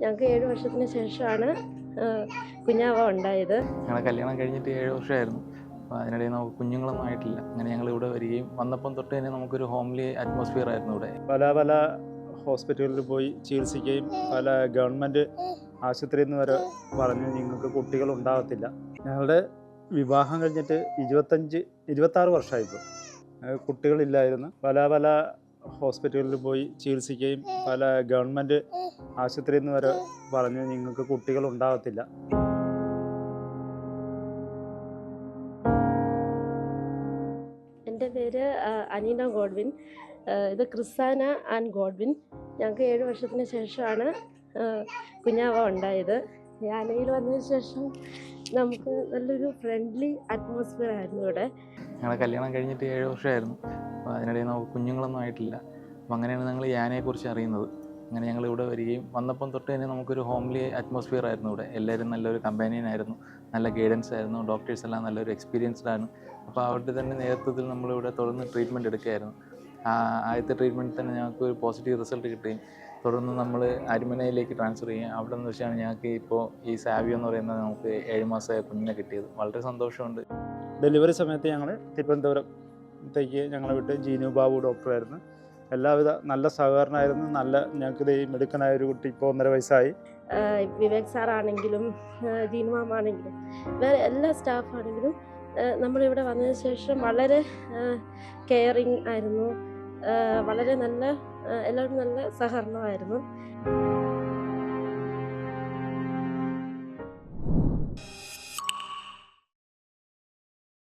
ഞങ്ങൾക്ക് ഏഴ് വർഷത്തിന് ശേഷമാണ് കുഞ്ഞാവ ഉണ്ടായത്. ഞങ്ങളെ കല്യാണം കഴിഞ്ഞിട്ട് ഏഴ് വർഷമായിരുന്നു. അപ്പോൾ അതിനിടയിൽ നമുക്ക് കുഞ്ഞുങ്ങളൊന്നും ആയിട്ടില്ല. അങ്ങനെ ഞങ്ങൾ ഇവിടെ വരികയും വന്നപ്പം തൊട്ട് തന്നെ നമുക്കൊരു ഹോംലി അറ്റ്മോസ്ഫിയർ ആയിരുന്നു ഇവിടെ. പല പല ഹോസ്പിറ്റലുകളിൽ പോയി ചികിത്സിക്കുകയും പല ഗവൺമെന്റ് ആശുപത്രിയിൽ നിന്ന് വരെ പറഞ്ഞു നിങ്ങൾക്ക് കുട്ടികൾ ഉണ്ടാകത്തില്ല. ഞങ്ങളുടെ വിവാഹം കഴിഞ്ഞിട്ട് ഇരുപത്തഞ്ച് ഇരുപത്താറ് വർഷമായിപ്പോൾ കുട്ടികളില്ലായിരുന്നു. പല പല ഹോസ്പിറ്റലുകളിൽ പോയി ചികിത്സിക്കുകയും പല ഗവൺമെന്റ് ആശുപത്രിയിൽ നിന്ന് വരെ പറഞ്ഞു നിങ്ങൾക്ക് കുട്ടികൾ ഉണ്ടാകത്തില്ല. എന്റെ പേര് അനീന ഗോഡ്വിൻ. ഇത് ക്രിസാന ആൻഡ് ഗോഡ്വിൻ. ഞങ്ങൾക്ക് ഏഴ് വർഷത്തിന് ശേഷമാണ് കുഞ്ഞാവ ഉണ്ടായത്. യാനയിൽ വന്നതിന് ശേഷം നമുക്ക് നല്ലൊരു ഫ്രണ്ട്ലി അറ്റ്മോസ്ഫിയർ ആയിരുന്നു ഇവിടെ. ഞങ്ങളുടെ കല്യാണം കഴിഞ്ഞിട്ട് ഏഴ് വർഷമായിരുന്നു. അപ്പോൾ അതിനിടയിൽ നമുക്ക് കുഞ്ഞുങ്ങളൊന്നും ആയിട്ടില്ല. അപ്പോൾ അങ്ങനെയാണ് ഞങ്ങൾ യാനയെക്കുറിച്ച് അറിയുന്നത്. അങ്ങനെ ഞങ്ങൾ ഇവിടെ വരികയും വന്നപ്പം തൊട്ട് തന്നെ നമുക്കൊരു ഹോംലി അറ്റ്മോസ്ഫിയർ ആയിരുന്നു ഇവിടെ. എല്ലാവരും നല്ലൊരു കമ്പാനിയൻ ആയിരുന്നു. നല്ല ഗൈഡൻസ് ആയിരുന്നു. ഡോക്ടേഴ്സ് എല്ലാം നല്ലൊരു എക്സ്പീരിയൻസ്ഡ് ആണ്. അപ്പോൾ അവരുടെ തന്നെ നേതൃത്വത്തിൽ നമ്മളിവിടെ തുടർന്ന് ട്രീറ്റ്മെന്റ് എടുക്കുകയായിരുന്നു. ആദ്യത്തെ ട്രീറ്റ്മെന്റ് തന്നെ ഞങ്ങൾക്ക് ഒരു പോസിറ്റീവ് റിസൾട്ട് കിട്ടുകയും തുടർന്ന് നമ്മൾ അരിമനയിലേക്ക് ട്രാൻസ്ഫർ ചെയ്യുകയും അവിടെ നിന്ന് വെച്ചാണ് ഞങ്ങൾക്ക് ഇപ്പോൾ ഈ സാവിയോ എന്ന് പറയുന്നത് നമുക്ക് ഏഴ് മാസമായ കുഞ്ഞിനെ കിട്ടിയത്. വളരെ സന്തോഷമുണ്ട്. ഡെലിവറി സമയത്ത് ഞങ്ങൾ തിരുവനന്തപുരത്തേക്ക് ഞങ്ങളെ വിട്ട് ജീനു ബാബു ഡോക്ടറായിരുന്നു. എല്ലാവിധ നല്ല സഹകരണമായിരുന്നു. നല്ല ഞങ്ങൾക്ക് ഈ മിടുക്കനായ ഒരു കുട്ടി ഇപ്പോൾ ഒന്നര വയസ്സായി. വിവേക് സാറാണെങ്കിലും ജീനു മാമാണെങ്കിലും വേറെ എല്ലാ സ്റ്റാഫാണെങ്കിലും നമ്മളിവിടെ വന്നതിന് ശേഷം വളരെ കെയറിങ് ആയിരുന്നു. വളരെ നല്ല എല്ലാവരും നല്ല സഹകരണമായിരുന്നു.